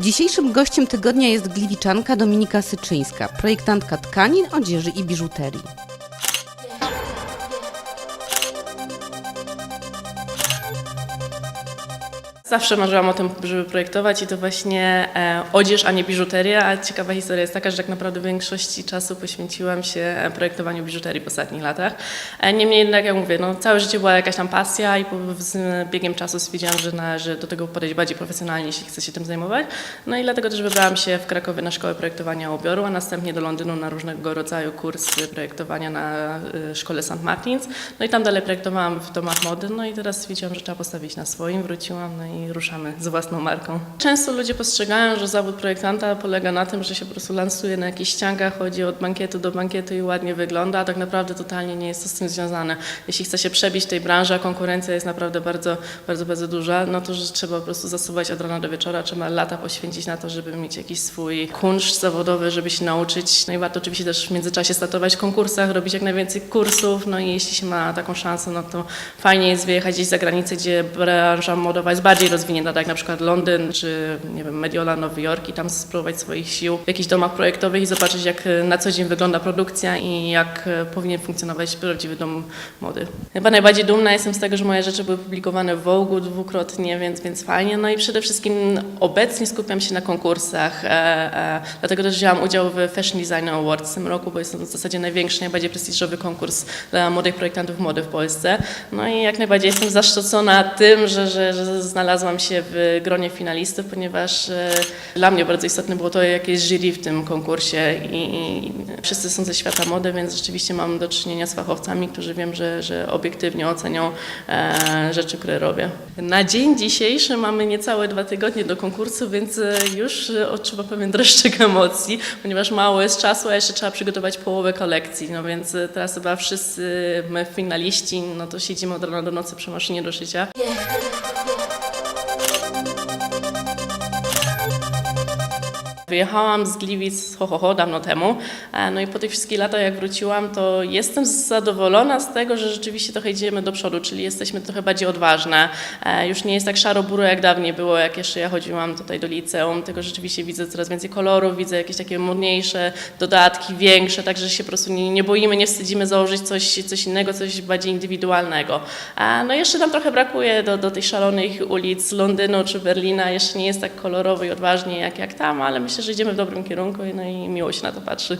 Dzisiejszym gościem tygodnia jest gliwiczanka Dominika Syczyńska, projektantka tkanin, odzieży i biżuterii. Zawsze marzyłam o tym, żeby projektować i to właśnie e, odzież, a nie biżuteria. A ciekawa historia jest taka, że tak naprawdę w większości czasu poświęciłam się e, projektowaniu biżuterii w ostatnich latach. E, niemniej jednak, jak mówię, no, całe życie była jakaś tam pasja i z biegiem czasu stwierdziłam, że należy do tego podejść bardziej profesjonalnie, jeśli chcę się tym zajmować. No i dlatego też wybrałam się w Krakowie na szkołę projektowania ubioru, a następnie do Londynu na różnego rodzaju kursy projektowania na szkole St. Martins. No i tam dalej projektowałam w domach mody, no i teraz stwierdziłam, że trzeba postawić na swoim, wróciłam, no i ruszamy z własną marką. Często ludzie postrzegają, że zawód projektanta polega na tym, że się po prostu lansuje na jakichś ściankach, chodzi od bankietu do bankietu i ładnie wygląda, a tak naprawdę totalnie nie jest to z tym związane. Jeśli chce się przebić tej branży, a konkurencja jest naprawdę bardzo, bardzo, bardzo duża, no to że trzeba po prostu zasuwać od rana do wieczora, trzeba lata poświęcić na to, żeby mieć jakiś swój kunszt zawodowy, żeby się nauczyć. No i warto oczywiście też w międzyczasie startować w konkursach, robić jak najwięcej kursów, no i jeśli się ma taką szansę, no to fajnie jest wyjechać gdzieś za granicę, gdzie branża modowa jest bardziej rozwinięta, tak jak na przykład Londyn czy nie wiem, Mediola, Nowy Jork i tam spróbować swoich sił w jakichś domach projektowych i zobaczyć, jak na co dzień wygląda produkcja i jak powinien funkcjonować prawdziwy dom mody. Chyba najbardziej dumna jestem z tego, że moje rzeczy były publikowane w Vogue dwukrotnie, więc, więc fajnie. No i przede wszystkim obecnie skupiam się na konkursach, e, e, dlatego też wzięłam udział w Fashion Design Awards w tym roku, bo jest to w zasadzie największy, najbardziej prestiżowy konkurs dla młodych projektantów mody w Polsce. No i jak najbardziej jestem zaszczycona tym, że, że, że znalazłam się w gronie finalistów, ponieważ e, dla mnie bardzo istotne było to, jakie jest jury w tym konkursie i, wszyscy są ze świata mody, więc rzeczywiście mam do czynienia z fachowcami, którzy wiem, że, że obiektywnie ocenią e, rzeczy, które robię. Na dzień dzisiejszy mamy niecałe dwa tygodnie do konkursu, więc e, już odczuwam pewien dreszczyk emocji, ponieważ mało jest czasu, a jeszcze trzeba przygotować połowę kolekcji, no więc teraz chyba wszyscy my finaliści, no to siedzimy od rana do nocy przy maszynie do szycia. Wyjechałam z Gliwic ho, ho, ho, dawno temu, e, no i po tych wszystkich latach jak wróciłam, to jestem zadowolona z tego, że rzeczywiście trochę idziemy do przodu, czyli jesteśmy trochę bardziej odważne. E, Już nie jest tak szaro-buro jak dawniej było, jak jeszcze ja chodziłam tutaj do liceum, tylko rzeczywiście widzę coraz więcej kolorów, widzę jakieś takie modniejsze dodatki, większe, także się po prostu nie, nie boimy, nie wstydzimy założyć coś, coś innego, coś bardziej indywidualnego. E, No jeszcze nam trochę brakuje do, do tych szalonych ulic Londynu czy Berlina, jeszcze nie jest tak kolorowo i odważnie jak, jak tam, ale myślę, że idziemy w dobrym kierunku i- no i miło się na to patrzy.